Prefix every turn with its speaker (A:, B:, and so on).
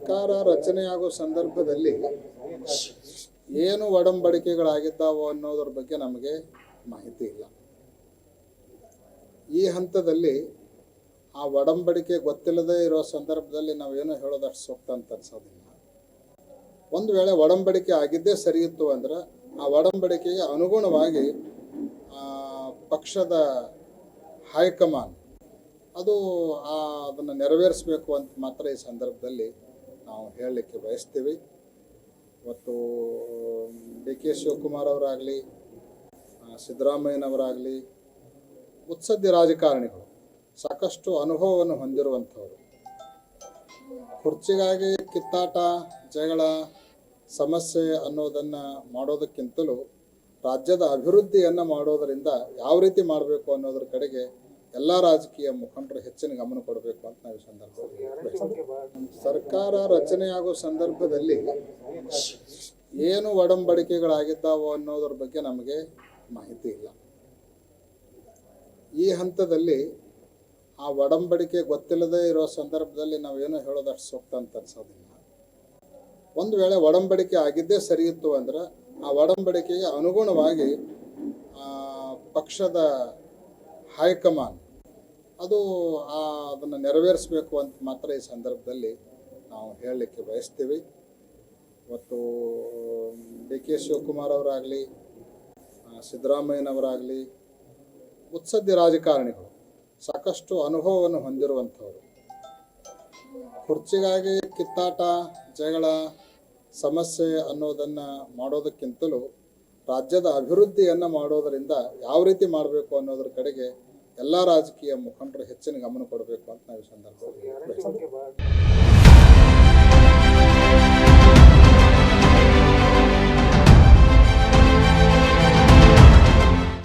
A: ಸರ್ಕಾರ ರಚನೆಯಾಗೋ ಸಂದರ್ಭದಲ್ಲಿ ಏನು ಒಡಂಬಡಿಕೆಗಳಾಗಿದ್ದಾವೋ ಅನ್ನೋದ್ರ ಬಗ್ಗೆ ನಮಗೆ ಮಾಹಿತಿ ಇಲ್ಲ. ಈ ಹಂತದಲ್ಲಿ ಆ ಒಡಂಬಡಿಕೆ ಗೊತ್ತಿಲ್ಲದೆ ಇರೋ ಸಂದರ್ಭದಲ್ಲಿ ನಾವೇನು ಹೇಳೋದಷ್ಟು ಸೂಕ್ತ ಅಂತ ಅನ್ಸೋದಿಲ್ಲ. ಒಂದು ವೇಳೆ ಒಡಂಬಡಿಕೆ ಆಗಿದ್ದೇ ಸರಿ ಇತ್ತು ಅಂದ್ರೆ ಆ ಒಡಂಬಡಿಕೆಗೆ ಅನುಗುಣವಾಗಿ ಆ, ಪಕ್ಷದ ಹೈಕಮಾಂಡ್ ಅದು ಅದನ್ನು ನೆರವೇರಿಸಬೇಕು ಅಂತ ಮಾತ್ರ ಈ ಸಂದರ್ಭದಲ್ಲಿ ನಾವು ಹೇಳಲಿಕ್ಕೆ ಬಯಸ್ತೀವಿ. ಮತ್ತು ಡಿ. ಕೆ. ಶಿವಕುಮಾರ್ ಅವರಾಗಲಿ ಸಿದ್ದರಾಮಯ್ಯನವರಾಗಲಿ ಮುತ್ಸದ್ದಿ ರಾಜಕಾರಣಿಗಳು, ಸಾಕಷ್ಟು ಅನುಭವವನ್ನು ಹೊಂದಿರುವಂಥವ್ರು. ಕುರ್ಚಿಗಾಗಿ ಕಿತ್ತಾಟ, ಜಗಳ, ಸಮಸ್ಯೆ ಅನ್ನೋದನ್ನು ಮಾಡೋದಕ್ಕಿಂತಲೂ ರಾಜ್ಯದ ಅಭಿವೃದ್ಧಿಯನ್ನು ಮಾಡೋದರಿಂದ ಯಾವ ರೀತಿ ಮಾಡಬೇಕು ಅನ್ನೋದ್ರ ಕಡೆಗೆ ಎಲ್ಲ ರಾಜಕೀಯ ಮುಖಂಡರು ಹೆಚ್ಚಿನ ಗಮನ ಕೊಡಬೇಕು ಅಂತ ನಾವು ಈ ಸಂದರ್ಭದಲ್ಲಿ ಸರ್ಕಾರ ರಚನೆಯಾಗೋ ಸಂದರ್ಭದಲ್ಲಿ ಏನು ಒಡಂಬಡಿಕೆಗಳಾಗಿದ್ದಾವೋ ಅನ್ನೋದ್ರ ಬಗ್ಗೆ ನಮಗೆ ಮಾಹಿತಿ ಇಲ್ಲ. ಈ ಹಂತದಲ್ಲಿ ಆ ಒಡಂಬಡಿಕೆ ಗೊತ್ತಿಲ್ಲದೆ ಇರೋ ಸಂದರ್ಭದಲ್ಲಿ ನಾವೇನು ಹೇಳೋದಷ್ಟು ಸೂಕ್ತ ಅಂತ ಅನ್ಸೋದಿಲ್ಲ. ಒಂದು ವೇಳೆ ಒಡಂಬಡಿಕೆ ಆಗಿದ್ದೇ ಸರಿ ಇತ್ತು ಅಂದ್ರೆ ಆ ಒಡಂಬಡಿಕೆಗೆ ಅನುಗುಣವಾಗಿ ಪಕ್ಷದ ಹೈಕಮಾಂಡ್. ಅದು ಅದನ್ನು ನೆರವೇರಿಸಬೇಕು ಅಂತ ಮಾತ್ರ ಈ ಸಂದರ್ಭದಲ್ಲಿ ನಾವು ಹೇಳಲಿಕ್ಕೆ ಬಯಸ್ತೀವಿ. ಮತ್ತು, ಡಿ ಕೆ ಶಿವಕುಮಾರ್ ಅವರಾಗಲಿ ಸಿದ್ದರಾಮಯ್ಯನವರಾಗಲಿ ಮುತ್ಸದ್ದಿ ರಾಜಕಾರಣಿಗಳು, ಸಾಕಷ್ಟು ಅನುಭವವನ್ನು ಹೊಂದಿರುವಂಥವರು. ಕುರ್ಚಿಗಾಗಿ ಕಿತ್ತಾಟ, ಜಗಳ, ಸಮಸ್ಯೆ ಅನ್ನೋದನ್ನು ಮಾಡೋದಕ್ಕಿಂತಲೂ ರಾಜ್ಯದ ಅಭಿವೃದ್ಧಿಯನ್ನು ಮಾಡೋದರಿಂದ ಯಾವ ರೀತಿ ಮಾಡಬೇಕು ಅನ್ನೋದ್ರ ಕಡೆಗೆ ಎಲ್ಲ ರಾಜಕೀಯ ಮುಖಂಡರು ಹೆಚ್ಚಿನ ಗಮನ ಕೊಡಬೇಕು ಅಂತ ನಾವು ಈ ಸಂದರ್ಭದಲ್ಲಿ.